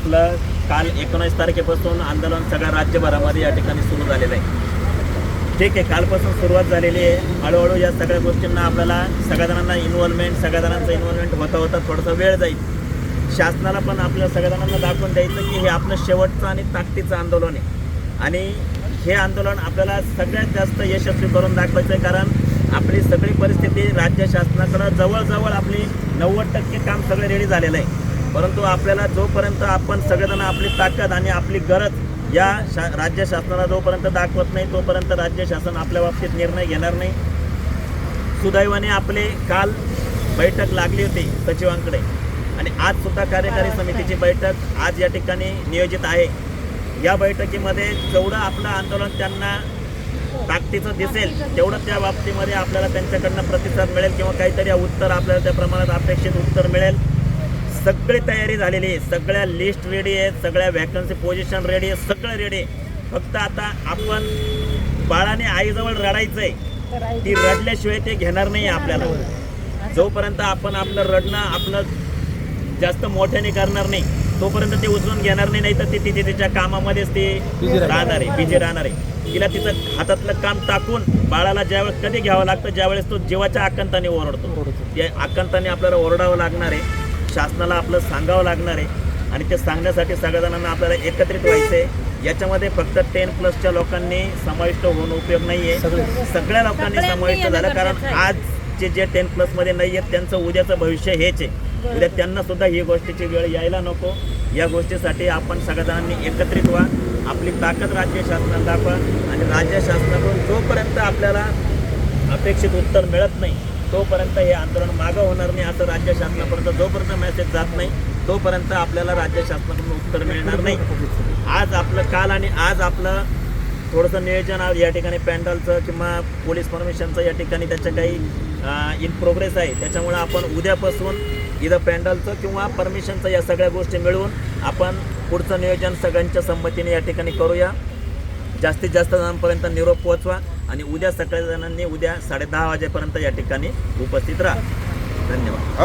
आपलं काल एकोणीस तारखेपासून आंदोलन सगळ्या राज्यभरामध्ये या ठिकाणी सुरू झालेलं आहे. ठीक आहे कालपासून सुरुवात झालेली आहे. हळूहळू या सगळ्या गोष्टींना आपल्याला सगळ्या जणांना इन्व्हॉल्वमेंट सगळ्या जणांचं इन्व्हॉल्वमेंट होता होता थोडासा वेळ जाईल. शासनाला पण आपल्या सगळ्या जणांना दाखवून द्यायचं की हे आपलं शेवटचं आणि ताकदीचं आंदोलन आहे. आणि हे आंदोलन आपल्याला सगळ्यात जास्त यशस्वी करून दाखवायचं आहे कारण आपली सगळी परिस्थिती राज्य शासनाकडं जवळजवळ आपली नव्वद टक्के काम सगळं रेडी झालेलं आहे. परंतु आपल्याला जोपर्यंत आपण सगळेजण आपली ताकद आणि आपली गरज या शा राज्य शासनाला जोपर्यंत दाखवत नाही तोपर्यंत राज्य शासन आपल्या बाबतीत निर्णय घेणार नाही. सुदैवाने आपले काल बैठक लागली होती सचिवांकडे आणि आज सुद्धा कार्यकारी समितीची बैठक आज या ठिकाणी नियोजित आहे. या बैठकीमध्ये जेवढं आपलं आंदोलन त्यांना ताकदीचं दिसेल तेवढं त्या बाबतीमध्ये आपल्याला त्यांच्याकडनं प्रतिसाद मिळेल किंवा काहीतरी उत्तर आपल्याला त्या प्रमाणात अपेक्षित उत्तर मिळेल. सगळी तयारी झालेली आहे. सगळ्या लिस्ट रेडी आहेत. सगळ्या व्हॅकन्सी पोझिशन रेडी आहे सगळं रेडी आहे. फक्त आता आपण बाळाने आईजवळ रडायचं आहे ती रडल्याशिवाय ते घेणार नाही आपल्याला. जोपर्यंत आपण आपलं रडणं आपलं जास्त मोठ्याने करणार नाही तोपर्यंत ते उचलून घेणार नाही नाही तर ती तिथे तिच्या कामामध्येच ती राहणार. आहे. बिझी राहणार आहे. तिला तिचं हातातलं काम टाकून बाळाला ज्यावेळेस कधी घ्यावं लागतं ज्यावेळेस तो जीवाच्या आकंताने ओरडतो. त्या आकंताने आपल्याला ओरडावं लागणार आहे. शासनाला आपलं सांगावं लागणार आहे आणि ते सांगण्यासाठी सगळ्या जणांना आपल्याला एकत्रित व्हायचं आहे. याच्यामध्ये फक्त टेन प्लसच्या लोकांनी समाविष्ट होणं उपयोग नाही आहे. सगळ्या लोकांनी समाविष्ट झालं. कारण आजचे जे टेन प्लसमध्ये नाही आहेत त्यांचं उद्याचं भविष्य हेच आहे. उद्या त्यांना सुद्धा ही गोष्टीची वेळ यायला नको. या गोष्टीसाठी आपण सगळ्या जणांनी एकत्रित व्हा. आपली ताकद राज्य शासनाला दाखवा. आणि राज्य शासनाकडून जोपर्यंत आपल्याला अपेक्षित उत्तर मिळत नाही तोपर्यंत हे आंदोलन मागं होणार नाही असं राज्य शासनापर्यंत जोपर्यंत मेसेज जात नाही तोपर्यंत आपल्याला राज्य शासनाकडून उत्तर मिळणार नाही. आज आपलं काल आणि आज आपलं थोडंसं नियोजन आज या ठिकाणी पॅन्डलचं किंवा पोलीस परमिशनचं या ठिकाणी त्याच्या काही इन प्रोग्रेस आहे. त्याच्यामुळे आपण उद्यापासून इथं पॅन्डलचं किंवा परमिशनचं या सगळ्या गोष्टी मिळवून आपण पुढचं नियोजन सगळ्यांच्या संमतीने या ठिकाणी करूया. जास्तीत जास्त जणांपर्यंत निरोप पोहोचवा. आणि उद्या सकाळी जणांनी उद्या साडे दहा वाजेपर्यंत या ठिकाणी उपस्थित राहा. धन्यवाद.